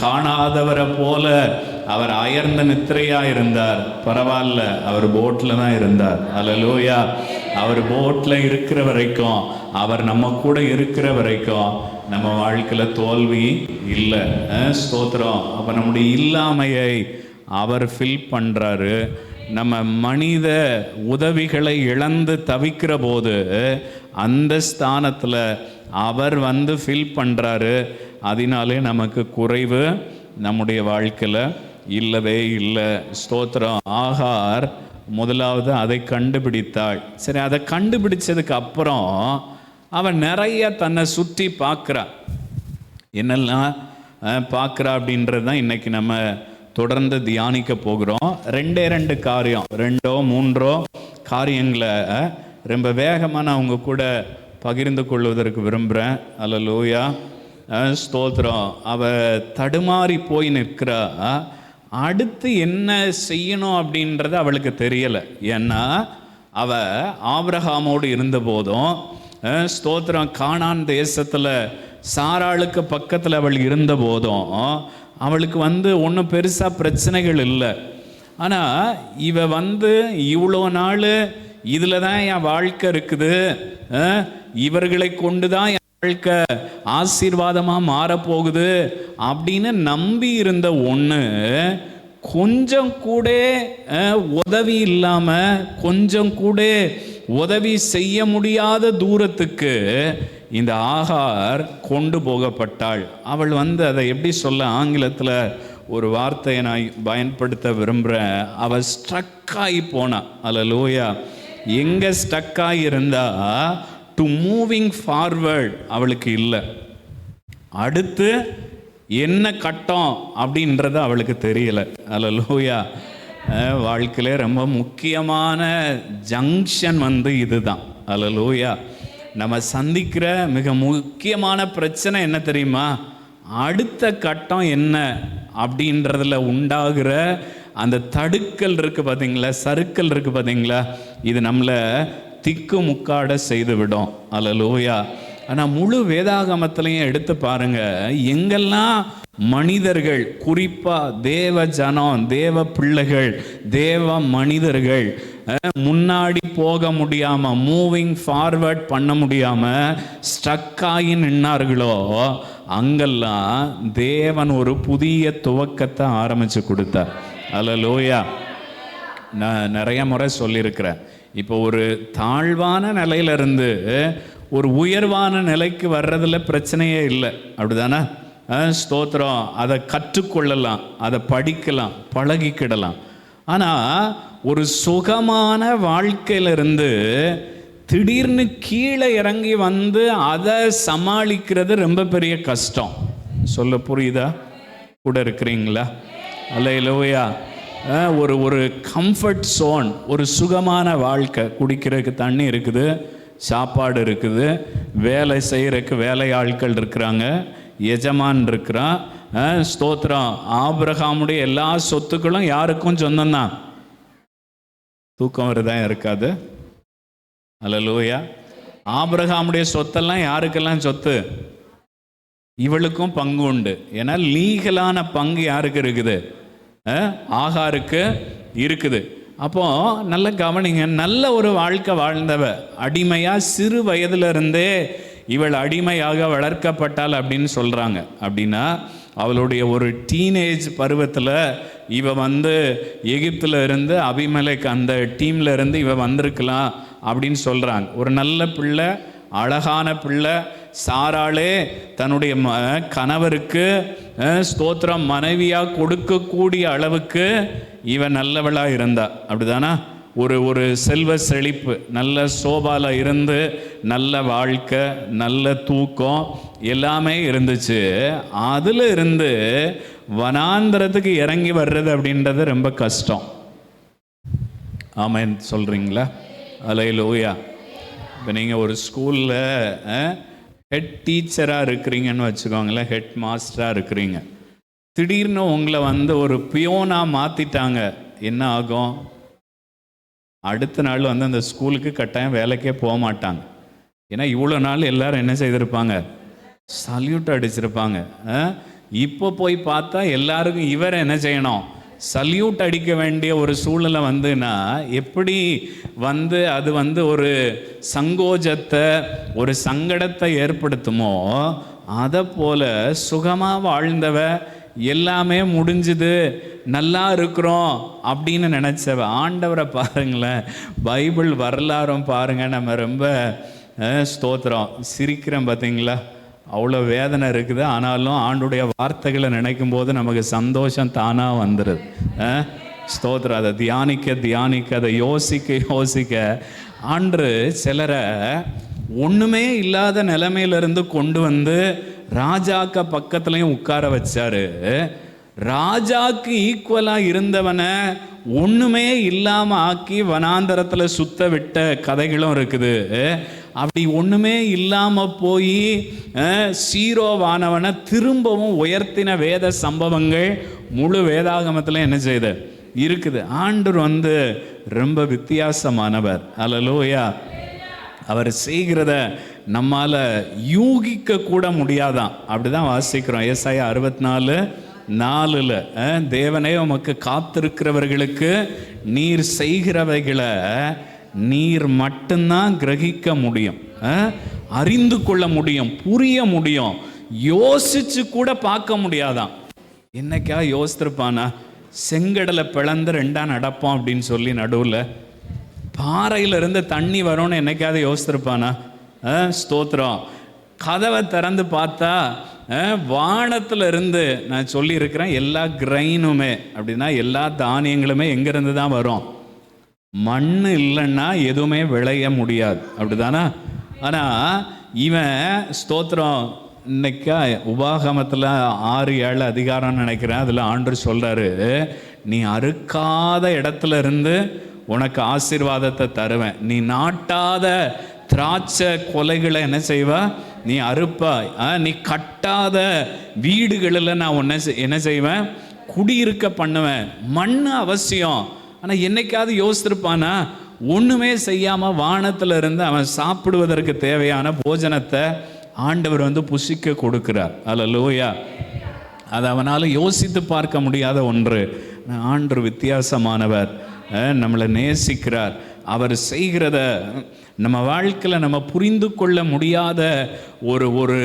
காணாதவரை போல அவர் அயர்ந்த நித்திரையாக இருந்தார். பரவாயில்ல அவர் போட்டில் தான் இருந்தார். அல்லலூயா அவர் போட்டில் இருக்கிற வரைக்கும் அவர் நம்ம கூட இருக்கிற வரைக்கும் நம்ம வாழ்க்கையில் தோல்வி இல்லை. ஸ்தோத்திரம். அப்போ நம்முடைய இல்லாமையை அவர் ஃபில் பண்ணுறாரு நம்ம மனித உதவிகளை இழந்து தவிக்கிற போது அந்த ஸ்தானத்தில் அவர் வந்து ஃபில் பண்ணுறாரு அதனாலே நமக்கு குறைவு நம்முடைய வாழ்க்கையில். இல்லவே இல்லை. ஸ்தோத்திரம். ஆகார் முதலாவது அதை கண்டுபிடித்தாள். சரி அதை கண்டுபிடிச்சதுக்கு அப்புறம் அவன் நிறைய தன்னை சுற்றி பார்க்குறா. என்னெல்லாம் பார்க்குறா அப்படின்றது தான் இன்னைக்கு நம்ம தொடர்ந்து தியானிக்க போகிறோம். ரெண்டே ரெண்டு காரியம். ரெண்டோ மூன்றோ காரியங்களை ரொம்ப வேகமாக நான் அவங்க கூட பகிர்ந்து கொள்வதற்கு விரும்புகிறேன் அல்ல லோயா ஸ்தோத்திரம். அவ தடுமாறி போய் நிற்கிறா. அடுத்து என்ன செய்யணும் அப்படின்றது அவளுக்கு தெரியலை. ஏன்னா அவ ஆபிரகாமோடு இருந்த போதும் ஸ்தோத்திரம் காணான் தேசத்தில் சாராளுக்கு பக்கத்தில் அவள் இருந்த போதும் அவளுக்கு வந்து ஒன்றும் பெருசாக பிரச்சனைகள் இல்லை. ஆனால் இவ வந்து இவ்வளோ நாள் இதில் தான் என் வாழ்க்கை இருக்குது. இவர்களை கொண்டு தான் என் வாழ்க்கை ஆசீர்வாதமாக மாறப்போகுது அப்படின்னு நம்பி இருந்த ஒன்று கொஞ்சம் கூட உதவி இல்லாமல் கொஞ்சம் கூட உதவி செய்ய முடியாத தூரத்துக்கு இந்த ஆகார் கொண்டு போகப்பட்டாள். அவள் வந்து அதை எப்படி சொல்ல ஆங்கிலத்தில் ஒரு வார்த்தையை நான் பயன்படுத்த விரும்புகிறேன் அவள் ஸ்ட்ரக் ஆகி போனா. அல்ல லோயா எங்கே ஸ்டக்காக இருந்தா டு மூவிங் ஃபார்வர்ட் அவளுக்கு இல்லை. அடுத்து என்ன கட்டம் அப்படின்றது அவளுக்கு தெரியல. அல்ல லோயா வாழ்க்கையில ரொம்ப முக்கியமான ஜங்ஷன் வந்து இதுதான். அல்ல லோயா நம்ம சந்திக்கிற மிக முக்கியமான பிரச்சனை என்ன தெரியுமா? அடுத்த கட்டம் என்ன அப்படின்றதுல உண்டாகிற அந்த தடுக்கல் இருக்கு பார்த்தீங்களா சறுக்கல் இருக்கு பார்த்தீங்களா இது நம்மளை திக்கு முக்காட செய்து விடும் அல்ல லோயா ஆனால் முழு வேதாகமத்திலையும் எடுத்து பாருங்க எங்கெல்லாம் மனிதர்கள் குறிப்பாக தேவ ஜனம் தேவ பிள்ளைகள் தேவ மனிதர்கள் முன்னாடி போக முடியாமல் மூவிங் ஃபார்வர்ட் பண்ண முடியாமல் ஸ்டக்காகி ஆகி நின்னார்களோ அங்கெல்லாம் தேவன் ஒரு புதிய துவக்கத்தை ஆரம்பித்து கொடுத்தார். அல்ல லோயா நான் நிறைய முறை சொல்லியிருக்கிறேன். இப்போ ஒரு தாழ்வான நிலையிலிருந்து ஒரு உயர்வான நிலைக்கு வர்றதில் பிரச்சனையே இல்லை. அப்படிதானே? ஸ்தோத்திரம். அதை கற்றுக்கொள்ளலாம். அதை படிக்கலாம். பழகிக்கிடலாம். ஆனால் ஒரு சுகமான வாழ்க்கையிலிருந்து திடீர்னு கீழே இறங்கி வந்து அதை சமாளிக்கிறது ரொம்ப பெரிய கஷ்டம். சொல்ல புரியுதா? கூட இருக்கிறீங்களா? அல்ல இல்லையா ஒரு ஒரு கம்ஃபர்ட் சோன் ஒரு சுகமான வாழ்க்கை. குடிக்கிறதுக்கு தண்ணி இருக்குது சாப்பாடு இருக்குது வேலை செய்கிறக்கு வேலை ஆட்கள் இருக்கிறாங்க எஜமான் இருக்கிறான் ஸ்தோத்திரம். ஆபிரகாமுடைய எல்லா சொத்துக்களும் யாருக்கும் சொந்தம்தான் தூக்கம் வருதான் இருக்காது? அல்ல லூயா ஆபிரகாமுடைய சொத்தெல்லாம் யாருக்கெல்லாம் சொத்து? இவளுக்கும் பங்கு உண்டு. ஏன்னா லீகலான பங்கு யாருக்கு இருக்குது? ஆகாருக்கு இருக்குது. அப்போ நல்ல கவனிங்க நல்ல ஒரு வாழ்க்கை வாழ்ந்தவ அடிமையா சிறு வயதிலிருந்தே இவள் அடிமையாக வளர்க்கப்பட்டாள் அப்படின்னு சொல்றாங்க. அப்படின்னா அவளுடைய ஒரு டீனேஜ் பருவத்தில் இவ வந்து எகிப்துல இருந்து அபிமலைக்கு அந்த டீம்ல இருந்து இவ வந்திருக்கலாம் அப்படின்னு சொல்றாங்க. ஒரு நல்ல பிள்ளை அழகான பிள்ளை சாராளே தன்னுடைய ம கணவருக்கு ஸ்தோத்திரம் மனைவியாக கொடுக்கக்கூடிய அளவுக்கு இவன் நல்லவளாக இருந்தா. அப்படிதானா? ஒரு ஒரு செல்வ செழிப்பு நல்ல சோபாவில் இருந்து நல்ல வாழ்க்கை நல்ல தூக்கம் எல்லாமே இருந்துச்சு. அதில் இருந்து வனாந்திரத்துக்கு இறங்கி வர்றது அப்படின்றது ரொம்ப கஷ்டம். ஆமாம் சொல்கிறீங்களா அலையிலோயா. இப்போ நீங்கள் ஒரு ஸ்கூலில் ஹெட் டீச்சராக இருக்கிறீங்கன்னு வச்சுக்கோங்களேன் ஹெட் மாஸ்டராக இருக்கிறீங்க. திடீர்னு உங்களை வந்து ஒரு பியோனாக மாற்றிட்டாங்க என்ன ஆகும்? அடுத்த நாள் வந்து அந்த ஸ்கூலுக்கு கட்டாயம் வேலைக்கே போக மாட்டாங்க. ஏன்னா இவ்வளோ நாள் எல்லாரும் என்ன செய்திருப்பாங்க? சல்யூட் அடிச்சிருப்பாங்க. ஆ? இப்போ போய் பார்த்தா எல்லாருக்கும் இவர் என்ன செய்யணும்? சல்யூட் அடிக்க வேண்டிய ஒரு சூழ்நிலை வந்துன்னா எப்படி வந்து அது வந்து ஒரு சங்கோஜத்தை ஒரு சங்கடத்தை ஏற்படுத்துமோ அதை போல் சுகமாக வாழ்ந்தவ எல்லாமே முடிஞ்சுது நல்லா இருக்கிறோம் அப்படின்னு நினச்சவ ஆண்டவரை பாருங்களேன். பைபிள் வரலாறும் பாருங்க நம்ம ரொம்ப ஸ்தோத்திரம். சிரிக்கிறோம் பார்த்தீங்களா அவ்வளோ வேதனை இருக்குது. ஆனாலும் ஆண்டுடைய வார்த்தைகளை நினைக்கும் போது நமக்கு சந்தோஷம் தானாக வந்துடுது அஹ்? ஸ்தோத்திரம். அதை தியானிக்க தியானிக்க அதை யோசிக்க யோசிக்க ஆண்டு சிலரை ஒன்றுமே இல்லாத நிலைமையிலிருந்து கொண்டு வந்து ராஜாக்க பக்கத்துலையும் உட்கார வச்சாரு. ராஜாக்கு ஈக்குவலாக இருந்தவனை ஒன்றுமே இல்லாமல் ஆக்கி வனாந்தரத்தில் சுத்த விட்ட கதைகளும் இருக்குது. அப்படி ஒன்றுமே இல்லாமல் போய் சீரோவானவனை திரும்பவும் உயர்த்தின வேத சம்பவங்கள் முழு வேதாகமத்தில் என்ன செய்யுது இருக்குது. ஆண்டர் வந்து ரொம்ப வித்தியாசமானவர். அலலோயா அவர் செய்கிறத நம்மால யூகிக்க கூட முடியாதான். அப்படிதான் வாசிக்கிறோம். ஏசாயா அறுபத்தி நாலு நாலில் தேவனே உமக்கு காத்திருக்கிறவர்களுக்கு நீர் செய்கிறவைகளை நீர் மட்டும்தான் கிரகிக்க முடியும் அறிந்து கொள்ள முடியும் புரிய முடியும் யோசிச்சு கூட பார்க்க முடியாதான். என்னைக்கா யோசித்திருப்பானா? செங்கடலை பிளந்து ரெண்டா நடப்போம் அப்படின்னு சொல்லி நடுவில் பாறையிலிருந்து தண்ணி வரும்னு என்னைக்காவது யோசித்திருப்பானா? ஆ, ஸ்தோத்திரம். கதவை திறந்து பார்த்தா வானத்தில் இருந்து நான் சொல்லியிருக்கிறேன் எல்லா கிரைனுமே அப்படின்னா எல்லா தானியங்களுமே எங்கேருந்து தான் வரும்? மண் இல்லைன்னா எதுவுமே விளைய முடியாது. அப்படிதானா? ஆனால் இவன் ஸ்தோத்திரம் இன்னைக்கா உபாகமத்தில் ஆறு ஏழு அதிகாரம்னு நினைக்கிறேன் அதில் ஆண்டு சொல்கிறாரு நீ அறுக்காத இடத்துல இருந்து உனக்கு ஆசீர்வாதத்தை தருவேன். நீ நாட்டாத திராட்சை கொலைகளை என்ன செய்வா? நீ அறுப்பாய் ஆ, நீ கட்டாத வீடுகளில் நான் உன்ன என்ன செய்வேன்? குடியிருக்க பண்ணுவேன். மண் அவசியம். ஆனால் என்னைக்காவது யோசித்திருப்பானா ஒன்றுமே செய்யாமல் வானத்தில் இருந்து அவன் சாப்பிடுவதற்கு தேவையான போஜனத்தை ஆண்டவர் வந்து புசிக்க கொடுக்கிறார். அல்ல அது அவனால் யோசித்து பார்க்க முடியாத ஒன்று. ஆண்டு வித்தியாசமானவர். நம்மளை நேசிக்கிறார். அவர் செய்கிறத நம்ம வாழ்க்கையில் நம்ம புரிந்து கொள்ள முடியாத ஒரு ஒரு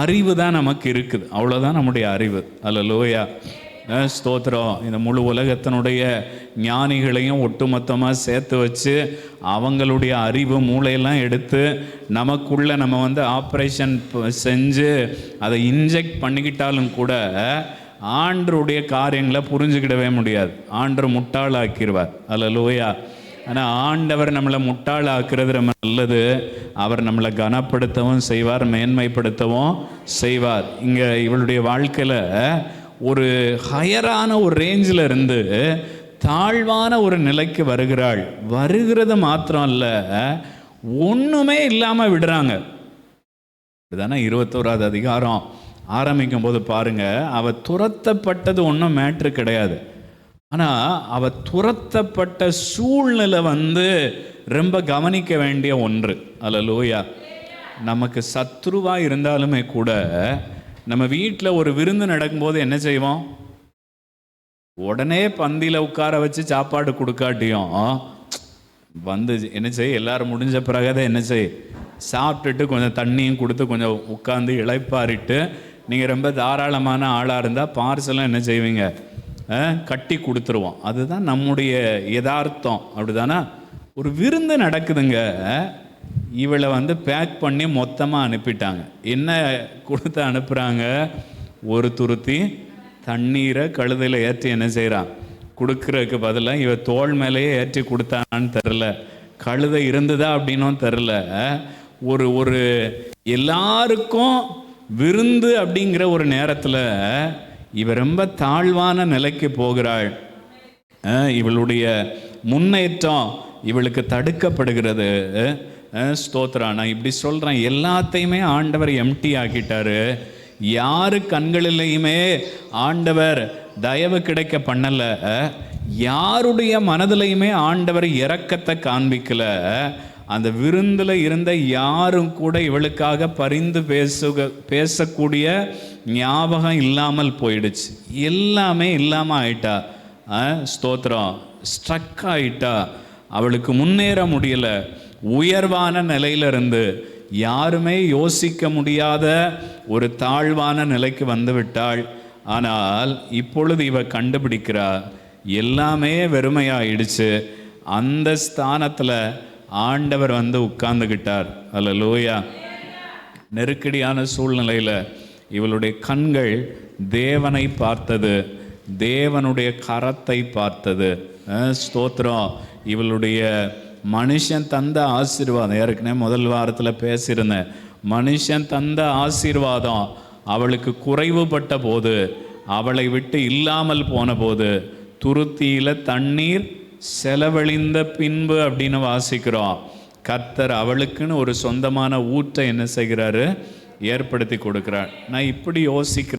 அறிவு தான் நமக்கு இருக்குது. அவ்வளோதான் நம்முடைய அறிவு. அல்ல லோயா ஸ்தோத்திரம். இந்த முழு உலகத்தினுடைய ஞானிகளையும் ஒட்டுமொத்தமாக சேர்த்து வச்சு அவங்களுடைய அறிவு மூளையெல்லாம் எடுத்து நமக்குள்ள நம்ம வந்து ஆப்ரேஷன் செஞ்சு அதை இன்ஜெக்ட் பண்ணிக்கிட்டாலும் கூட ஆண்டருடைய காரியங்களை புரிஞ்சுக்கிடவே முடியாது. ஆண்டர் முட்டாளாக்கிடுவார் அல்ல லோயா ஆனால் ஆண்டவர் நம்மளை முட்டாளாக்குறது ரொம்ப நல்லது. அவர் நம்மளை கனப்படுத்தவும் செய்வார் மேன்மைப்படுத்தவும் செய்வார். இங்கே இவளுடைய வாழ்க்கையில் ஒரு ஹையரான ஒரு ரேஞ்சில் இருந்து தாழ்வான ஒரு நிலைக்கு வருகிறாள். வருகிறது மாத்திரம் இல்லை ஒன்றுமே இல்லாமல் விடுறாங்க. இதுதானே இருபத்தோராது அதிகாரம். ஆரம்பிக்கும் போது பாருங்கள் அவள் துரத்தப்பட்டது ஒன்றும் மேட்ரு கிடையாது. ஆனால் அவ துரத்தப்பட்ட சூழ்நிலை வந்து ரொம்ப கவனிக்க வேண்டிய ஒன்று. அல்ல லோயா நமக்கு சத்ருவாக இருந்தாலுமே கூட நம்ம வீட்டில் ஒரு விருந்து நடக்கும்போது என்ன செய்வோம்? உடனே பந்தியில் உட்கார வச்சு சாப்பாடு கொடுக்காட்டியும் வந்து என்ன செய்? எல்லாரும் முடிஞ்ச பிறகுதான் என்ன செய்? சாப்பிட்டுட்டு கொஞ்சம் தண்ணியும் கொடுத்து கொஞ்சம் உட்காந்து இழைப்பாரிட்டு நீங்கள் ரொம்ப தாராளமான ஆளாக இருந்தால் பார்சலாம் என்ன செய்வீங்க? கட்டி கொடுத்துருவோம். அதுதான் நம்முடைய யதார்த்தம். அப்படிதானா? ஒரு விருந்து நடக்குதுங்க. இவளை வந்து பேக் பண்ணி மொத்தமாக அனுப்பிட்டாங்க. என்ன கொடுத்து அனுப்புகிறாங்க ஒரு துருத்தி தண்ணீரை கழுதையில் ஏற்றி என்ன செய்கிறான் கொடுக்குறதுக்கு பதிலாக இவ தோல் மேலேயே ஏற்றி கொடுத்தானான்னு தெரில கழுதை இருந்ததா அப்படின்னும் தெரில ஒரு ஒரு எல்லாருக்கும் விருந்து அப்படிங்கிற ஒரு நேரத்தில் இவ ரொம்ப தாழ்வான நிலைக்கு போகிறாள். இவளுடைய முன்னேற்றம் இவளுக்கு தடுக்கப்படுகிறது. ஸ்தோத்ரா நான் இப்படி சொல்கிறேன் எல்லாத்தையுமே ஆண்டவர் எம்டி ஆக்கிட்டாரு. யாரு கண்களிலையுமே ஆண்டவர் தயவு கிடைக்க பண்ணலை. யாருடைய மனதிலையுமே ஆண்டவர் இரக்கத்தை காண்பிக்கல. அந்த விருந்தில் இருந்த யாரும் கூட இவளுக்காக பரிந்து பேசுக பேசக்கூடிய ஞாபகம் இல்லாமல் போயிடுச்சு. எல்லாமே இல்லாமல் ஆயிட்டா. ஆ, ஸ்தோத்திரம் ஸ்ட்ரக் ஆயிட்டா. அவளுக்கு முன்னேற முடியல. உயர்வான நிலையிலிருந்து யாருமே யோசிக்க முடியாத ஒரு தாழ்வான நிலைக்கு வந்து விட்டாள். ஆனால் இப்பொழுது இவ கண்டுபிடிக்கிறா. எல்லாமே வெறுமையாயிடுச்சு. அந்த ஸ்தானத்தில் ஆண்டவர் வந்து உட்கார்ந்துக்கிட்டார் அல்ல லோயா நெருக்கடியான சூழ்நிலையில் இவளுடைய கண்கள் தேவனை பார்த்தது. தேவனுடைய கரத்தை பார்த்தது. ஸ்தோத்திரம். இவளுடைய மனுஷன் தந்த ஆசீர்வாதம் ஏற்கனவே முதல் வாரத்தில் பேசியிருந்தேன். மனுஷன் தந்த ஆசீர்வாதம் அவளுக்கு குறைவுபட்ட போது அவளை விட்டு இல்லாமல் போன போது துருத்தியில் தண்ணீர் செலவழிந்த பின்பு அப்படின்னு வாசிக்கிறோம். கர்த்தர் அவளுக்குன்னு ஒரு சொந்தமான ஊற்றை என்ன செய்கிறாரு? ஏற்படுத்தி கொடுக்கிறார். நான் இப்படி யோசிக்கிறேன்.